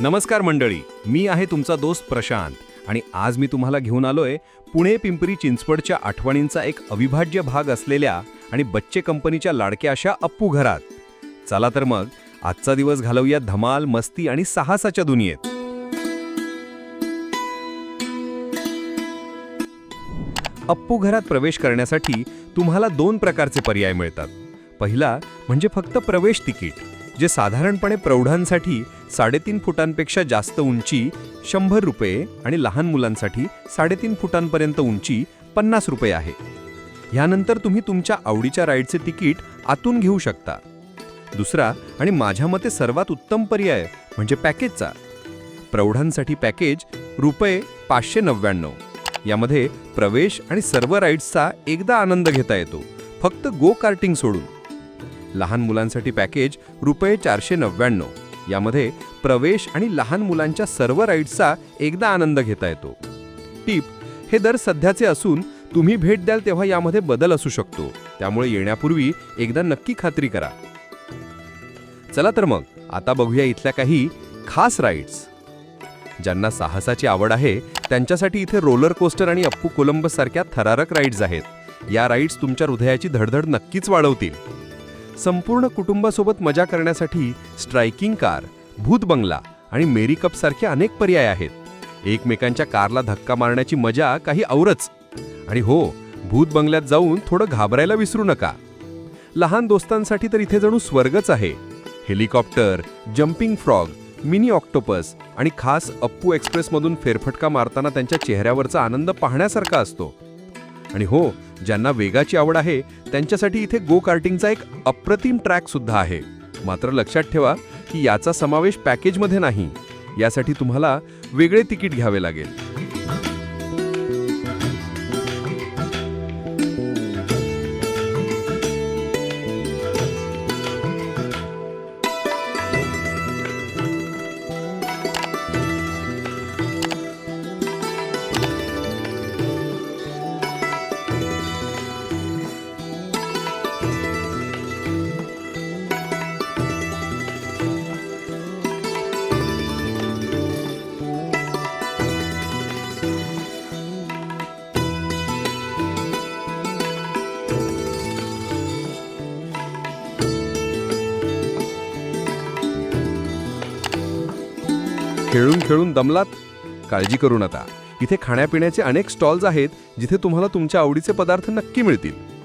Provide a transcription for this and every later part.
नमस्कार मंडळी मी आहे तुमचा दोस्त प्रशांत आणि आज मी तुम्हाला घेऊन आलोय पुणे पिंपरी चिंचवडच्या आठवणींचा एक अविभाज्य भाग असलेल्या आणि बच्चे कंपनीच्या लाडक्या अशा अप्पू घरात. चला तर मग आजचा दिवस घालवूया धमाल मस्ती आणि साहसाच्या दुनियेत. अप्पू घरात प्रवेश करण्यासाठी तुम्हाला दोन प्रकारचे पर्याय मिळतात. पहिला म्हणजे फक्त प्रवेश तिकीट जे साधारणपणे प्रौढांसाठी साडेतीन फुटांपेक्षा जास्त उंची शंभर रुपये आणि लहान मुलांसाठी साडेतीन फुटांपर्यंत उंची पन्नास रुपये आहे. ह्यानंतर तुम्ही तुमच्या आवडीच्या राईडचे तिकीट आतून घेऊ शकता. दुसरा आणि माझ्या मते सर्वात उत्तम पर्याय म्हणजे पॅकेजचा. प्रौढांसाठी पॅकेज रुपये पाचशे नव्याण्णव यामध्ये प्रवेश आणि सर्व राईड्सचा एकदा आनंद घेता येतो. फक्त गो कार्टिंग सोडून. लहान मुलांसाठी पॅकेज रुपये चारशे नव्याण्णव यामध्ये प्रवेश आणि लहान मुलांच्या सर्व राईड्सचा एकदा आनंद घेता येतो. टीप हे दर सध्याचे असून तुम्ही भेट द्याल तेव्हा यामध्ये बदल असू शकतो. त्यामुळे येण्यापूर्वी एकदा नक्की खात्री करा. चला तर मग आता बघूया इथल्या काही खास राईड्स. ज्यांना साहसाची आवड आहे त्यांच्यासाठी इथे रोलर कोस्टर आणि अप्पू कोलंबस सारख्या थरारक राईड्स आहेत. या राईड्स तुमच्या हृदयाची धडधड नक्कीच वाढवतील. संपूर्ण कुटुंबासोबत मजा करण्यासाठी स्ट्रायकिंग कार भूत बंगला आणि मेरी कप सारखे अनेक पर्याय आहेत. एकमेकांच्या कारला धक्का मारण्याची मजा काही औरच. आणि हो भूत बंगल्यात जाऊन थोडं घाबरायला विसरू नका. लहान दोस्तांसाठी तर इथे जणू स्वर्गच आहे. Helicopter jumping frog mini octopus आणि खास अप्पू एक्सप्रेसमधून फेरफटका मारताना त्यांच्या चेहऱ्यावरचा आनंद पाहण्यासारखा असतो. आणि हो ज्यांना वेगाची आवड आहे त्यांच्यासाठी इथे गो कार्टिंगचा एक अप्रतिम ट्रॅक सुद्धा आहे. मात्र लक्षात ठेवा की याचा समावेश पॅकेजमध्ये नाही. यासाठी तुम्हाला वेगळे तिकीट घ्यावे लागेल. खेळून खेळून दमलात? काळजी करू नका. इथे खाण्यापिण्याचे अनेक स्टॉल्स आहेत जिथे तुम्हाला तुमच्या आवडीचे पदार्थ नक्की मिळतील.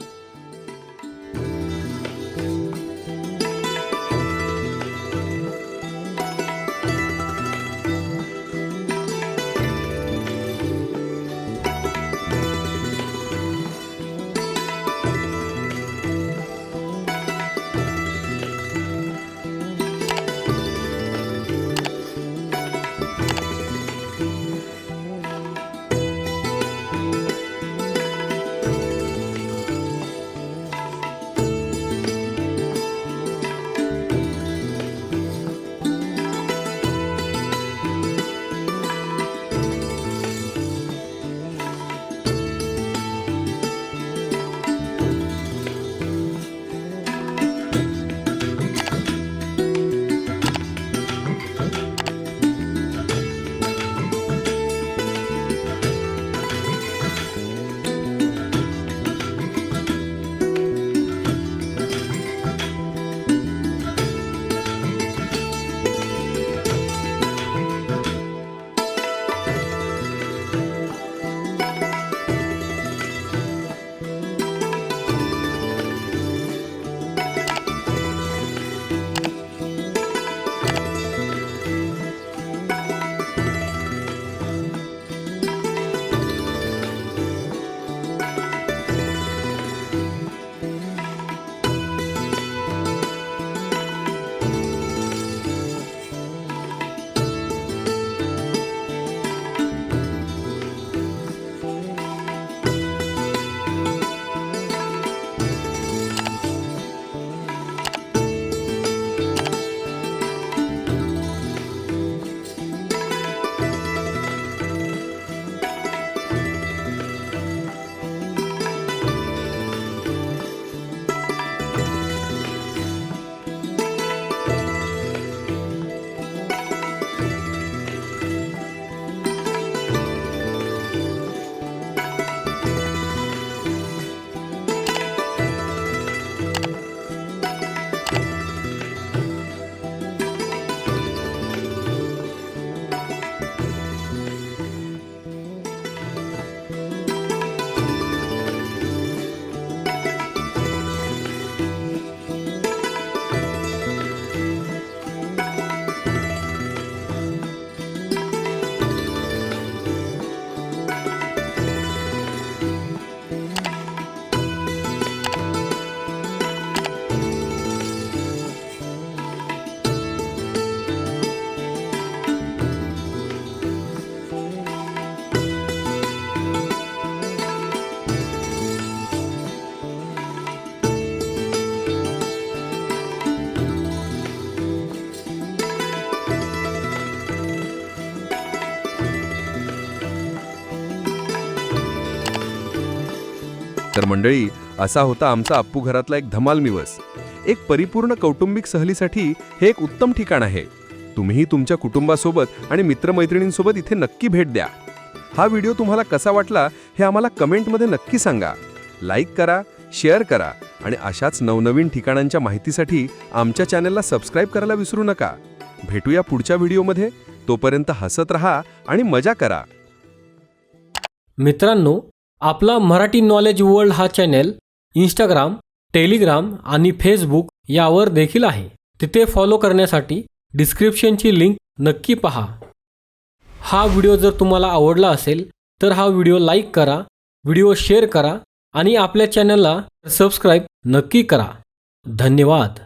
तर मंडळी असा होता आमचा अप्पू घरातला एक धमाल दिवस एक परिपूर्ण कौटुंबिक सहलीसाठी हे एक उत्तम ठिकाण आहे. तुम्हीही तुमच्या कुटुंबासोबत आणि मित्रमैत्रिणींसोबत इथे नक्की भेट द्या. हा व्हिडिओ तुम्हाला कसा वाटला हे आम्हाला कमेंटमध्ये नक्की सांगा. लाईक करा शेअर करा आणि अशाच नवनवीन ठिकाणांच्या माहितीसाठी आमच्या चॅनलला सबस्क्राईब करायला विसरू नका. भेटूया पुढच्या व्हिडिओमध्ये. तोपर्यंत हसत रहा आणि मजा करा. मित्रांनो आपला मराठी नॉलेज वर्ल्ड हा चॅनेल इंस्टाग्राम टेलिग्राम आणि फेसबुक यावर देखील आहे. तिथे फॉलो करण्यासाठी डिस्क्रिप्शनची लिंक नक्की पहा. हा व्हिडिओ जर तुम्हाला आवडला असेल तर हा व्हिडिओ लाईक करा व्हिडिओ शेअर करा आणि आपल्या चॅनलला सबस्क्राईब नक्की करा. धन्यवाद.